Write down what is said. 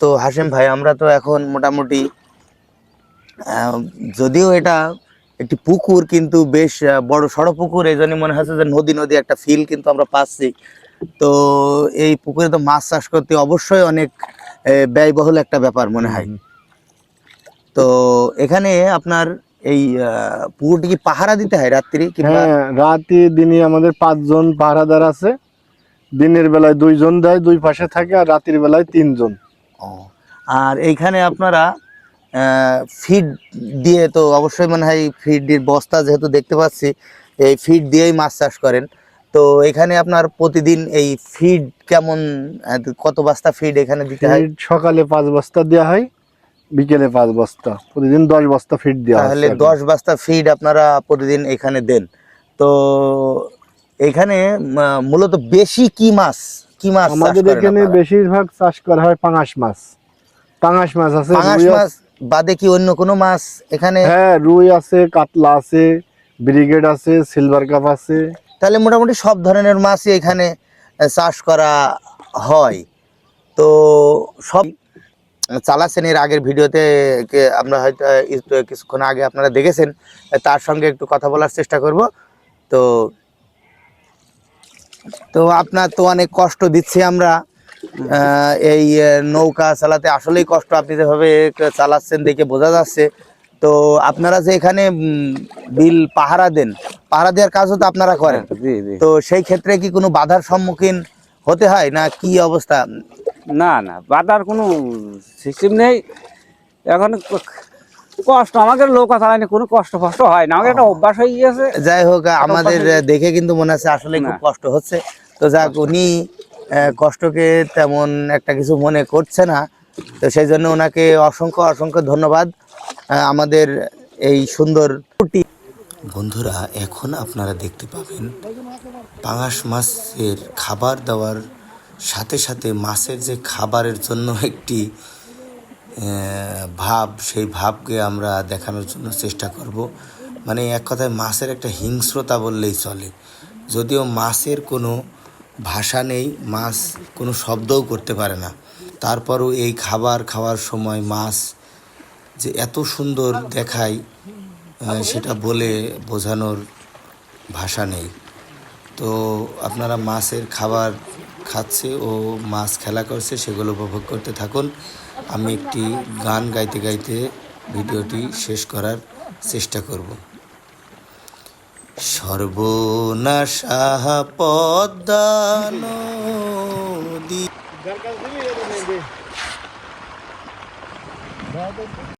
তো হাসিম ভাই আমরা তো এখন মোটামুটি আহ, যদিও এটা একটি পুকুর কিন্তু বেশ বড় সড়ো পুকুর এই জন্য মনে হচ্ছে যে নদী নদী একটা ফিল কিন্তু আমরা পাচ্ছি। তো এই পুকুরে তো মাছ চাষ করতে অবশ্যই অনেক ব্যয়বহুল একটা ব্যাপার মনে হয়। তো এখানে আপনার এই পুকুরটি কি পাহারা দিতে হয় রাত্রি হ্যাঁ রাতে দিনে আমাদের পাঁচজন পাহারাদার আছে। দিনের বেলায় দুইজন দেয় দুই পাশে থাকে আর রাতের বেলায় তিনজন। আর এইখানে আপনারা ফিড দিয়ে তো অবশ্যই মনে হয় ফিডের বস্তা যেহেতু দেখতে পাচ্ছি এই ফিড দিয়েই মাছ চাষ করেন। তো এখানে আপনার প্রতিদিন এই ফিড কেমন কত বস্তা ফিড এখানে দিতে হয়? সকালে পাঁচ বস্তা দেওয়া হয় বিকেলে পাঁচ বস্তা। প্রতিদিন দশ বস্তা ফিড দেওয়া হয় তাহলে দশ বস্তা ফিড আপনারা প্রতিদিন এখানে দেন। তো এখানে মূলত বেশি কি মাছ কি মাছ আমাদের এখানে বেশিরভাগ চাষ করা হয় পাঙাশ মাছ। পাঙাশ মাছ আছে পাঙাশ মাছ বাদে কি অন্য কোনো মাছ এখানে? হ্যাঁ রুই আছে কাতলা আছে ব্রিগেড আছে সিলভার কাপ আছে। তাহলে মোটামুটি সব ধরনের মাছই এখানে চাষ করা হয়। তো সব চালাচ্ছেন এর আগের ভিডিওতে আমরা হয়তো কিছুক্ষণ আগে আপনারা দেখেছেন তার সঙ্গে একটু কথা বলার চেষ্টা করব। তো তো আপনার তো অনেক কষ্ট দিচ্ছি আমরা। এই নৌকা চালাতে আসলেই কষ্ট। আপনি যেভাবে চালাচ্ছেন দেখে বোঝা যাচ্ছে। তো আপনারা যে এখানে বিল পাহারা দেন পাহারা দেওয়ার কাজও তো আপনারা করেন। জি তো সেই ক্ষেত্রে কি কোনো বাধার সম্মুখীন হতে হয় না কি অবস্থা? না না বাধার কোনো সিস্টেম নেই। এখন কষ্ট আমাদের নৌকা চালানি কোনো কষ্ট ফষ্ট হয় না। আমাদের একটা অভ্যাস হয়ে গিয়েছে। যাই হোক আমাদের দেখে কিন্তু মনে হচ্ছে আসলে খুব কষ্ট হচ্ছে। তো যাক উনি আহ, কষ্টকে তেমন একটা কিছু মনে করছে না। তো সেই জন্য ওনাকে অসংখ্য অসংখ্য ধন্যবাদ আমাদের এই সুন্দর বন্ধুরা এখন আপনারা দেখতে পাবেন পাঙাশ মাছের খাবার দেওয়ার সাথে সাথে মাছের যে খাবারের জন্য একটি ভাব, সেই ভাবকে আমরা দেখানোর জন্য চেষ্টা করব। মানে এক কথায় মাছের একটা হিংস্রতা বললেই চলে। যদিও মাছের কোনো ভাষা নেই মাছ কোনো শব্দও করতে পারে না। তারপরও এই খাবার খাওয়ার সময় মাছ যে এত সুন্দর দেখায় সেটা বলে বোঝানোর ভাষা নেই। তো আপনারা মাছের খাবার খাচ্ছে ও মাছ খেলা করছে, সেগুলো উপভোগ করতে থাকুন। আমি একটি গান গাইতে গাইতে ভিডিওটি শেষ করার চেষ্টা করব। সর্বনাশা পদ্মা